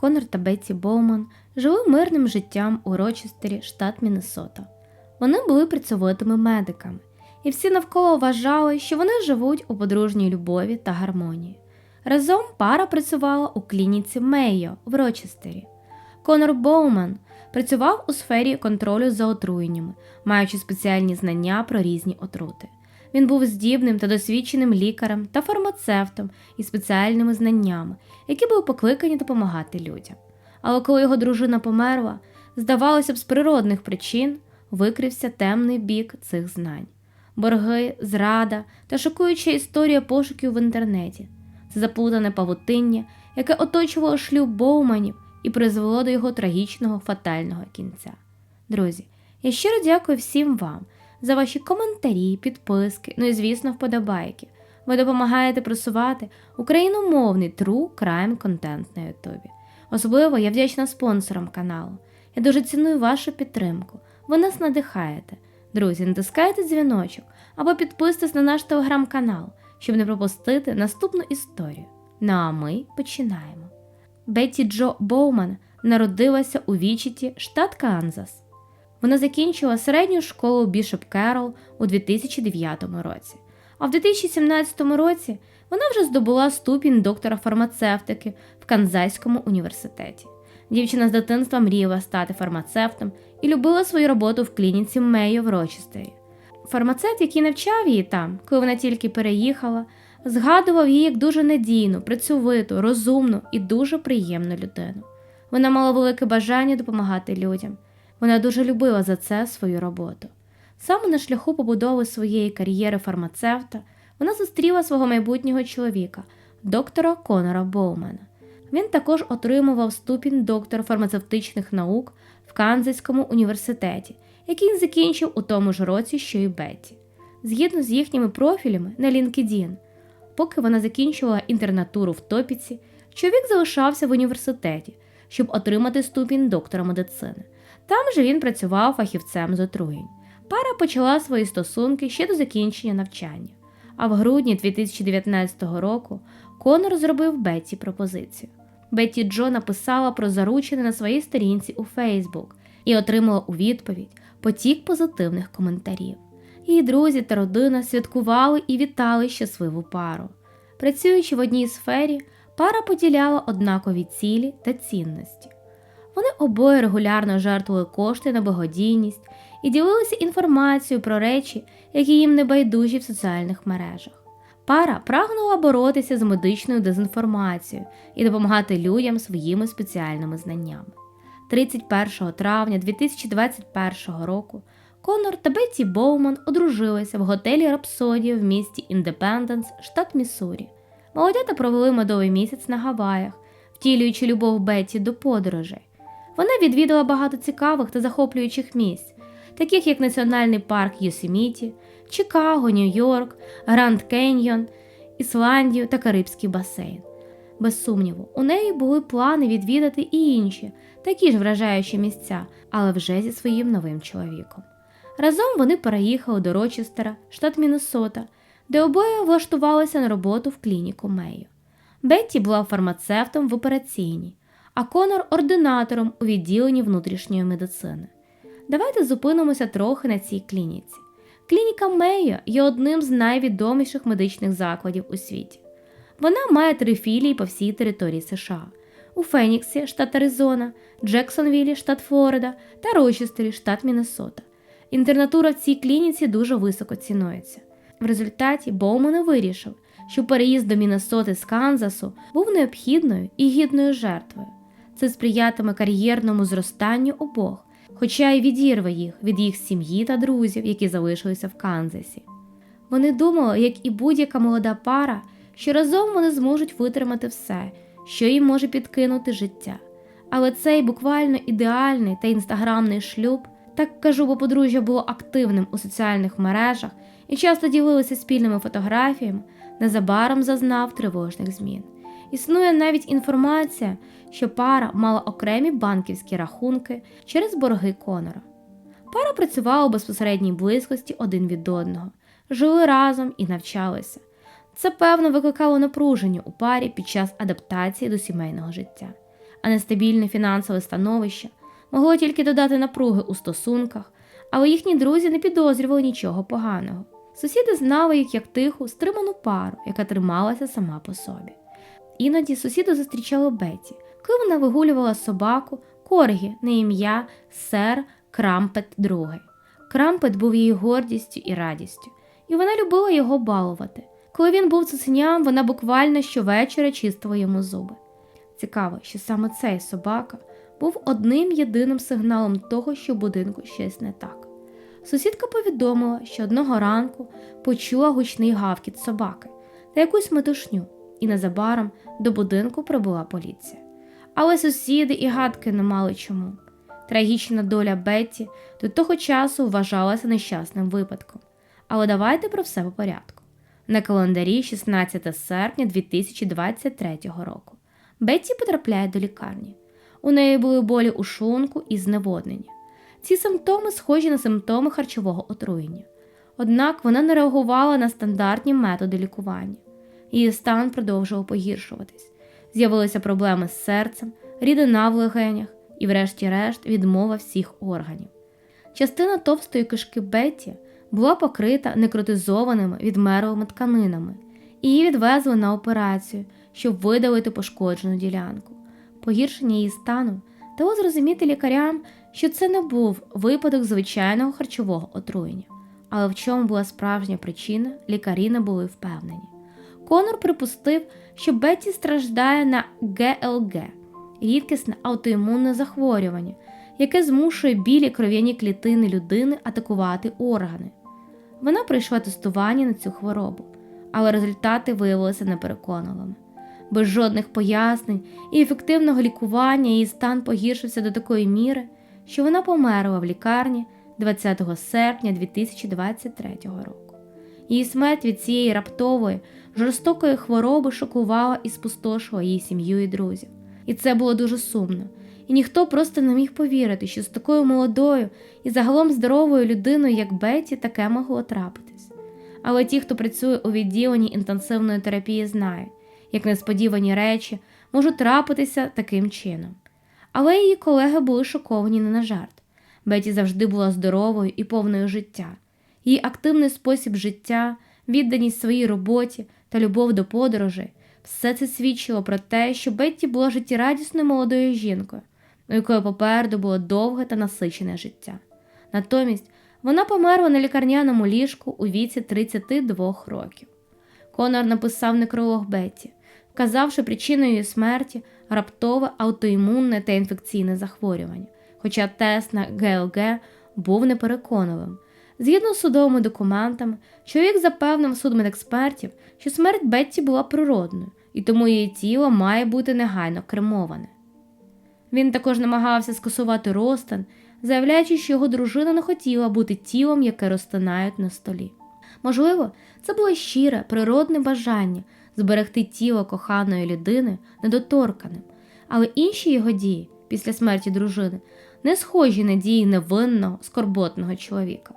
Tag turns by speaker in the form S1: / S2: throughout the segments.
S1: Конор та Бетті Боуман жили мирним життям у Рочестері, штат Міннесота. Вони були працьовитими медиками, і всі навколо вважали, що вони живуть у подружній любові та гармонії. Разом пара працювала у клініці Мейо в Рочестері. Конор Боуман працював у сфері контролю за отруєннями, маючи спеціальні знання про різні отрути. Він був здібним та досвідченим лікарем та фармацевтом із спеціальними знаннями, які були покликані допомагати людям. Але коли його дружина померла, здавалося б, з природних причин викрився темний бік цих знань. Борги, зрада та шокуюча історія пошуків в інтернеті. Це заплутане павутиння, яке оточувало шлюб Боуманів і призвело до його трагічного фатального кінця. Друзі, я щиро дякую всім вам за ваші коментарі, підписки, ну і, звісно, вподобайки. Ви допомагаєте просувати україномовний true crime контент на Ютубі. Особливо я вдячна спонсорам каналу. Я дуже ціную вашу підтримку. Ви нас надихаєте. Друзі, натискайте дзвіночок або підписуйтесь на наш телеграм-канал, щоб не пропустити наступну історію. Ну а ми починаємо. Бетті Джо Боуман народилася у Вічіті, штат Канзас. Вона закінчила середню школу Бішоп Керол у 2009 році, а в 2017 році вона вже здобула ступінь доктора фармацевтики в Канзайському університеті. Дівчина з дитинства мріяла стати фармацевтом і любила свою роботу в клініці Мейо в Рочестері. Фармацевт, який навчав її там, коли вона тільки переїхала, згадував її як дуже надійну, працьовиту, розумну і дуже приємну людину. Вона мала велике бажання допомагати людям. Вона дуже любила за це свою роботу. Саме на шляху побудови своєї кар'єри фармацевта вона зустріла свого майбутнього чоловіка, доктора Конора Боумена. Він також отримував ступінь доктора фармацевтичних наук в Канзайському університеті, який він закінчив у тому ж році, що й Бетті. Згідно з їхніми профілями на LinkedIn, поки вона закінчувала інтернатуру в Топіці, чоловік залишався в університеті, щоб отримати ступінь доктора медицини. Там же він працював фахівцем з отруєнь. Пара почала свої стосунки ще до закінчення навчання. А в грудні 2019 року Конор зробив Бетті пропозицію. Бетті Джо написала про заручене на своїй сторінці у Фейсбук і отримала у відповідь потік позитивних коментарів. Її друзі та родина святкували і вітали щасливу пару. Працюючи в одній сфері, пара поділяла однакові цілі та цінності. Вони обоє регулярно жертвували кошти на благодійність і ділилися інформацією про речі, які їм не байдужі в соціальних мережах. Пара прагнула боротися з медичною дезінформацією і допомагати людям своїми спеціальними знаннями. 31 травня 2021 року Конор та Бетті Боуман одружилися в готелі Рапсодія в місті Індепенденс, штат Міссурі. Молодята провели медовий місяць на Гаваях, втілюючи любов Бетті до подорожей. Вона відвідала багато цікавих та захоплюючих місць, таких як Національний парк Йосеміті, Чикаго, Нью-Йорк, Гранд Кеньйон, Ісландію та Карибський басейн. Без сумніву, у неї були плани відвідати і інші, такі ж вражаючі місця, але вже зі своїм новим чоловіком. Разом вони переїхали до Рочестера, штат Міннесота, де обоє влаштувалися на роботу в клініку Мейо. Бетті була фармацевтом в операційній, а Конор ординатором у відділенні внутрішньої медицини. Давайте зупинимося трохи на цій клініці. Клініка Мейо є одним з найвідоміших медичних закладів у світі. Вона має три філії по всій території США: у Феніксі, штат Аризона, Джексонвілі, штат Флорида та Рочестері, штат Міннесота. Інтернатура в цій клініці дуже високо цінується. В результаті Боуман вирішив, що переїзд до Міннесоти з Канзасу був необхідною і гідною жертвою. Це сприятиме кар'єрному зростанню обох, хоча й відірве їх від їх сім'ї та друзів, які залишилися в Канзасі. Вони думали, як і будь-яка молода пара, що разом вони зможуть витримати все, що їм може підкинути життя. Але цей буквально ідеальний та інстаграмний шлюб, так кажу, бо подружжя було активним у соціальних мережах і часто ділилися спільними фотографіями, незабаром зазнав тривожних змін. Існує навіть інформація, що пара мала окремі банківські рахунки через борги Конора. Пара працювала у безпосередній близькості один від одного, жили разом і навчалися. Це, певно, викликало напруження у парі під час адаптації до сімейного життя. а нестабільне фінансове становище могло тільки додати напруги у стосунках, але їхні друзі не підозрювали нічого поганого. Сусіди знали їх як тиху, стриману пару, яка трималася сама по собі. Іноді сусіди зустрічали Беті, коли вона вигулювала собаку Коргі на ім'я сер Крампет II. Крампет був її гордістю і радістю, і вона любила його балувати. Коли він був цуценям, вона буквально щовечора чистила йому зуби. Цікаво, що саме цей собака був одним єдиним сигналом того, що в будинку щось не так. Сусідка повідомила, що одного ранку почула гучний гавкіт собаки та якусь метушню, і незабаром до будинку прибула поліція. Але сусіди і гадки не мали чому. Трагічна доля Бетті до того часу вважалася нещасним випадком. Але давайте про все по порядку. На календарі 16 серпня 2023 року Бетті потрапляє до лікарні. У неї були болі у шлунку і зневоднення. Ці симптоми схожі на симптоми харчового отруєння. Однак вона не реагувала на стандартні методи лікування. Її стан продовжував погіршуватись. З'явилися проблеми з серцем, рідина в легенях і, врешті-решт, відмова всіх органів. Частина товстої кишки Бетті була покрита некротизованими відмерлими тканинами, і її відвезли на операцію, щоб видалити пошкоджену ділянку. Погіршення її стану дало зрозуміти лікарям, що це не був випадок звичайного харчового отруєння. Але в чому була справжня причина, лікарі не були впевнені. Конор припустив, що Бетті страждає на ГЛГ рідкісне аутоімунне захворювання, яке змушує білі кров'яні клітини людини атакувати органи. Вона пройшла тестування на цю хворобу, але результати виявилися непереконливими. Без жодних пояснень і ефективного лікування її стан погіршився до такої міри, що вона померла в лікарні 20 серпня 2023 року. Її смерть від цієї раптової, жорстокої хвороби шокувала і спустошила її сім'ю і друзів. І це було дуже сумно. І ніхто просто не міг повірити, що з такою молодою і загалом здоровою людиною, як Беті, таке могло трапитись. Але ті, хто працює у відділенні інтенсивної терапії, знають, як несподівані речі можуть трапитися таким чином. Але її колеги були шоковані не на жарт. Беті завжди була здоровою і повною життя. Її активний спосіб життя, відданість своїй роботі та любов до подорожей все це свідчило про те, що Бетті була життєрадісною молодою жінкою, у якої попереду було довге та насичене життя. Натомість вона померла на лікарняному ліжку у віці 32 років. Конор написав некролог Бетті, вказавши причиною її смерті раптове аутоімунне та інфекційне захворювання, хоча тест на ГЛГ був непереконливим. Згідно з судовими документами, чоловік запевнив судмедекспертів, що смерть Бетті була природною, і тому її тіло має бути негайно кремоване. Він також намагався скасувати розтин, заявляючи, що його дружина не хотіла бути тілом, яке розтинають на столі. Можливо, це було щире, природне бажання зберегти тіло коханої людини недоторканим, але інші його дії після смерті дружини не схожі на дії невинного, скорботного чоловіка.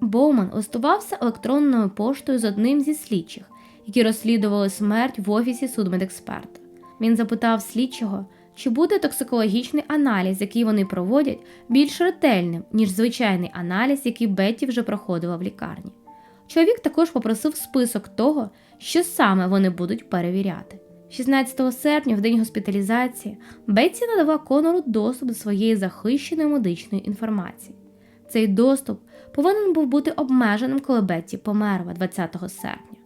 S1: Боуман листувався електронною поштою з одним зі слідчих, які розслідували смерть в офісі судмедексперта. Він запитав слідчого, чи буде токсикологічний аналіз, який вони проводять, більш ретельним, ніж звичайний аналіз, який Бетті вже проходила в лікарні. Чоловік також попросив список того, що саме вони будуть перевіряти. 16 серпня, в день госпіталізації, Бетті надала Конору доступ до своєї захищеної медичної інформації. Цей доступ повинен був бути обмеженим, коли Бетті померла 20 серпня.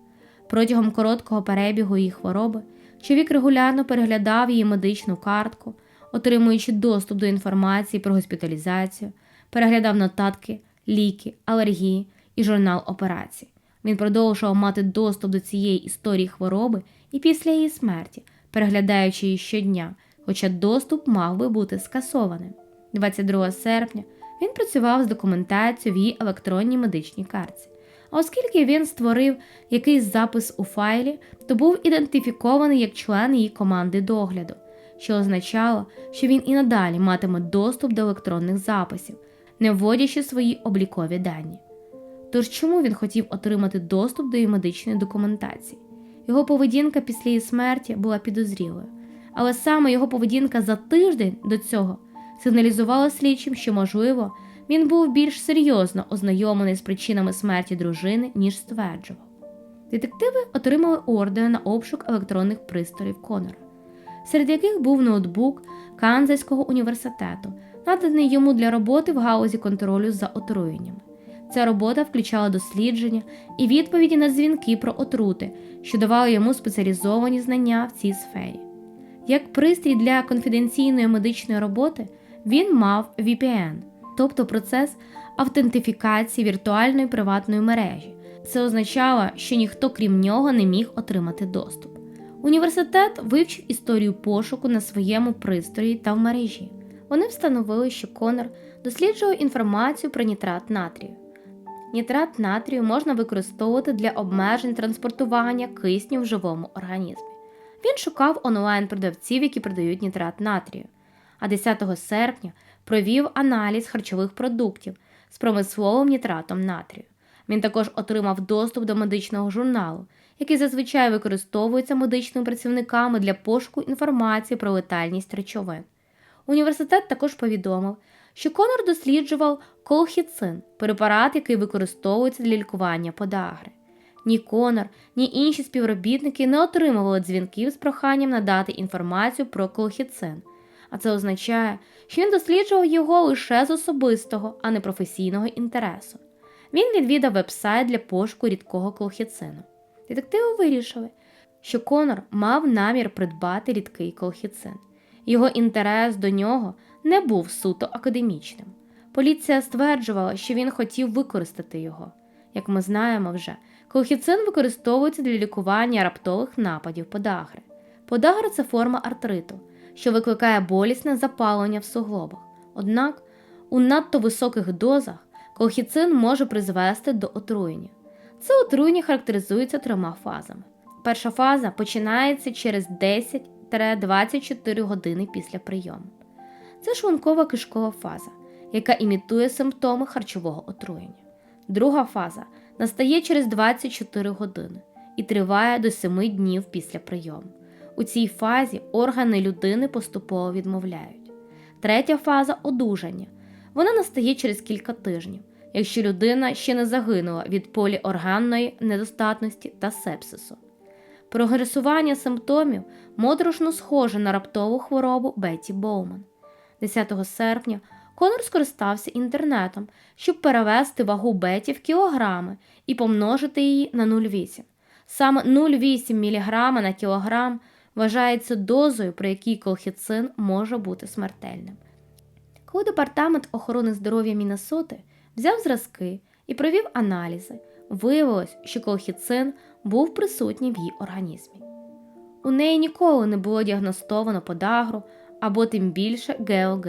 S1: Протягом короткого перебігу її хвороби чоловік регулярно переглядав її медичну картку, отримуючи доступ до інформації про госпіталізацію, переглядав нотатки, ліки, алергії і журнал операцій. Він продовжував мати доступ до цієї історії хвороби і після її смерті, переглядаючи її щодня, хоча доступ мав би бути скасованим. 22 серпня він працював з документацією в її електронній медичній картці. А оскільки він створив якийсь запис у файлі, то був ідентифікований як член її команди догляду, що означало, що він і надалі матиме доступ до електронних записів, не вводячи свої облікові дані. Тож чому він хотів отримати доступ до її медичної документації? Його поведінка після її смерті була підозрілою, але саме його поведінка за тиждень до цього сигналізувала слідчим, що, можливо, він був більш серйозно ознайомлений з причинами смерті дружини, ніж стверджував. Детективи отримали ордери на обшук електронних пристроїв Конора, серед яких був ноутбук Канзайського університету, наданий йому для роботи в галузі контролю за отруєннями. Ця робота включала дослідження і відповіді на дзвінки про отрути, що давали йому спеціалізовані знання в цій сфері. Як пристрій для конфіденційної медичної роботи він мав VPN, тобто процес автентифікації віртуальної приватної мережі. Це означало, що ніхто крім нього не міг отримати доступ. Університет вивчив історію пошуку на своєму пристрої та в мережі. Вони встановили, що Конор досліджував інформацію про нітрат натрію. Нітрат натрію можна використовувати для обмежень транспортування кисню в живому організмі. Він шукав онлайн-продавців, які продають нітрат натрію, а 10 серпня провів аналіз харчових продуктів з промисловим нітратом натрію. Він також отримав доступ до медичного журналу, який зазвичай використовується медичними працівниками для пошуку інформації про летальність речовин. Університет також повідомив, що Конор досліджував колхіцин, препарат, який використовується для лікування подагри. Ні Конор, ні інші співробітники не отримували дзвінків з проханням надати інформацію про колхіцин, а це означає, що він досліджував його лише з особистого, а не професійного інтересу. Він відвідав веб-сайт для пошуку рідкого колхіцину. Детективи вирішили, що Конор мав намір придбати рідкий колхіцин. Його інтерес до нього не був суто академічним. Поліція стверджувала, що він хотів використати його. Як ми знаємо вже, колхіцин використовується для лікування раптових нападів подагри. Подагра це форма артриту, що викликає болісне запалення в суглобах. Однак у надто високих дозах колхіцин може призвести до отруєння. Це отруєння характеризується трьома фазами. Перша фаза починається через 10-24 години після прийому. Це шлункова кишкова фаза, яка імітує симптоми харчового отруєння. Друга фаза настає через 24 години і триває до 7 днів після прийому. У цій фазі органи людини поступово відмовляють. Третя фаза одужання. Вона настає через кілька тижнів, якщо людина ще не загинула від поліорганної недостатності та сепсису. Прогресування симптомів моторошно схоже на раптову хворобу Бетті Боуман. 10 серпня Конор скористався інтернетом, щоб перевести вагу Беті в кілограми і помножити її на 0,8. Саме 0,8 мг на кілограм вважається дозою, при якій колхіцин може бути смертельним. Коли департамент охорони здоров'я Міннесоти взяв зразки і провів аналізи, виявилось, що колхіцин був присутній в її організмі. У неї ніколи не було діагностовано подагру або тим більше ГОГ.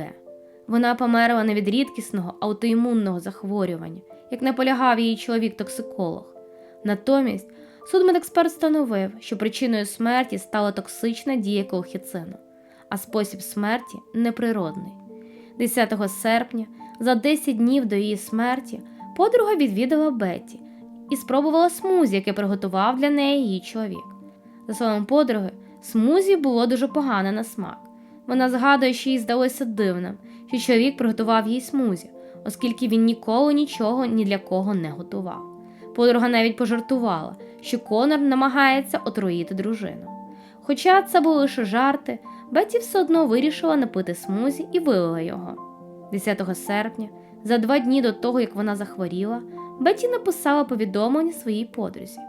S1: Вона померла не від рідкісного аутоімунного захворювання, як наполягав її чоловік-токсиколог. Натомість судмедексперт встановив, що причиною смерті стала токсична дія колхіцину, а спосіб смерті неприродний. 10 серпня, за 10 днів до її смерті, подруга відвідала Бетті і спробувала смузі, яке приготував для неї її чоловік. За словом подруги, смузі було дуже погане на смак. Вона згадує, що їй здалося дивним, що чоловік приготував їй смузі, оскільки він ніколи нічого ні для кого не готував. Подруга навіть пожартувала, що Конор намагається отруїти дружину. Хоча це були лише жарти, Бетті все одно вирішила напити смузі і вилила його. 10 серпня, за два дні до того, як вона захворіла, Бетті написала повідомлення своїй подрузі.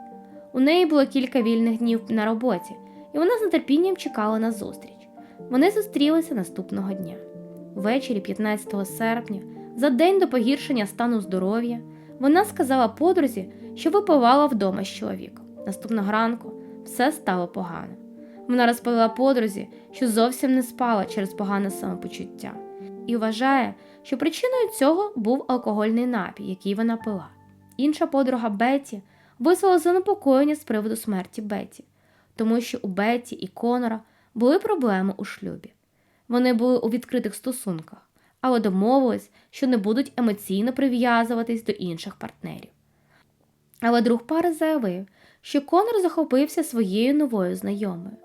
S1: У неї було кілька вільних днів на роботі, і вона з нетерпінням чекала на зустріч. Вони зустрілися наступного дня. Ввечері 15 серпня, за день до погіршення стану здоров'я, вона сказала подрузі, що випивала вдома з чоловіком. Наступного ранку все стало погано. Вона розповіла подрузі, що зовсім не спала через погане самопочуття, і вважає, що причиною цього був алкогольний напій, який вона пила. Інша подруга Бетті вислала занепокоєння з приводу смерті Бетті, тому що у Бетті і Конора були проблеми у шлюбі. Вони були у відкритих стосунках, але домовились, що не будуть емоційно прив'язуватись до інших партнерів. Але друг пари заявив, що Конор захопився своєю новою знайомою.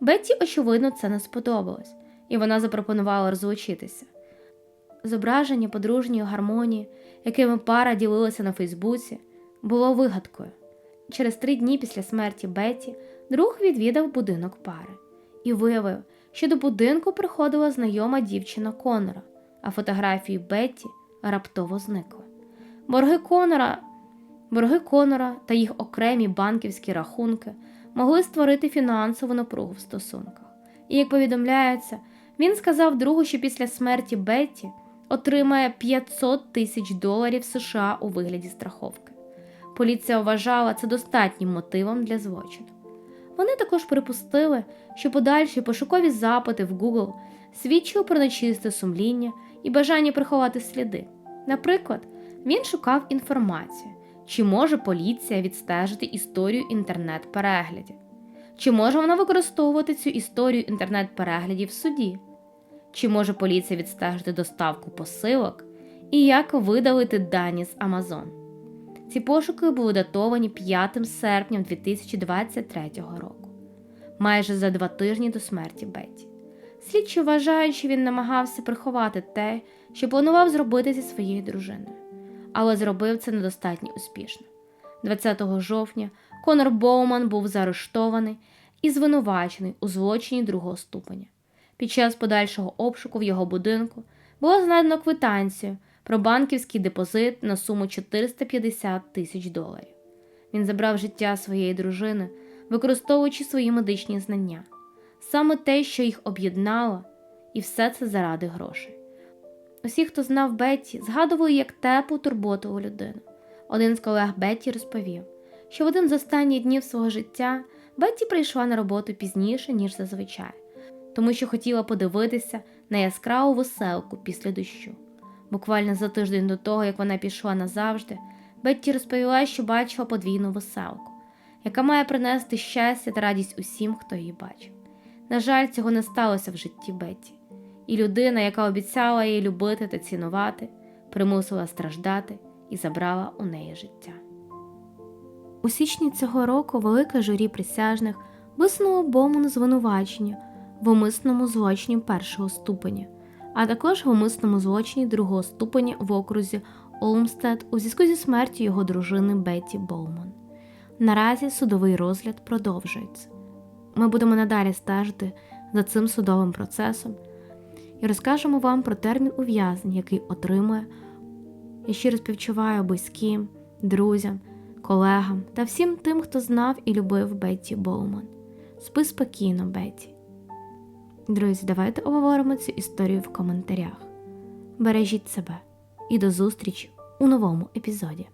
S1: Бетті, очевидно, це не сподобалось, і вона запропонувала розлучитися. Зображення подружньої гармонії, якими пара ділилася на Фейсбуці, було вигадкою. Через три дні після смерті Бетті друг відвідав будинок пари і виявив, що до будинку приходила знайома дівчина Конора, а фотографії Бетті раптово зникли. Борги Конора, борги Конора та їх окремі банківські рахунки могли створити фінансову напругу в стосунках. І як повідомляється, він сказав другу, що після смерті Бетті отримає 500 тисяч доларів США у вигляді страховки. Поліція вважала це достатнім мотивом для злочину. Вони також припустили, що подальші пошукові запити в Google свідчили про нечисте сумління і бажання приховати сліди. Наприклад, він шукав інформацію, чи може поліція відстежити історію інтернет-переглядів, чи може вона використовувати цю історію інтернет-переглядів в суді, чи може поліція відстежити доставку посилок і як видалити дані з Amazon. Ці пошуки були датовані 5 серпня 2023 року, майже за два тижні до смерті Бетті. Слідчі вважають, що він намагався приховати те, що планував зробити зі своєю дружиною, але зробив це недостатньо успішно. 20 жовтня Конор Боуман був заарештований і звинувачений у злочині другого ступеня. Під час подальшого обшуку в його будинку було знайдено квитанцію про банківський депозит на суму 450 тисяч доларів. Він забрав життя своєї дружини, використовуючи свої медичні знання, саме те, що їх об'єднало, і все це заради грошей. Усі, хто знав Бетті, згадували як теплу турботову людину. Один з колег Бетті розповів, що в один з останніх днів свого життя Бетті прийшла на роботу пізніше, ніж зазвичай, тому що хотіла подивитися на яскраву веселку після дощу. Буквально за тиждень до того, як вона пішла назавжди, Бетті розповіла, що бачила подвійну веселку, яка має принести щастя та радість усім, хто її бачив. На жаль, цього не сталося в житті Бетті, і людина, яка обіцяла її любити та цінувати, примусила страждати і забрала у неї життя. У січні цього року велике журі присяжних висунуло Боуману звинувачення в умисному злочині першого ступеня, а також в умисному злочині другого ступеня в окрузі Олмстед у зв'язку зі смертю його дружини Бетті Боуман. Наразі судовий розгляд продовжується. Ми будемо надалі стежити за цим судовим процесом і розкажемо вам про термін ув'язнення, який отримує. Я щиро співчуваю близьким, друзям, колегам та всім тим, хто знав і любив Бетті Боуман. Спи спокійно, Бетті. Друзі, давайте обговоримо цю історію в коментарях. Бережіть себе і до зустрічі у новому епізоді.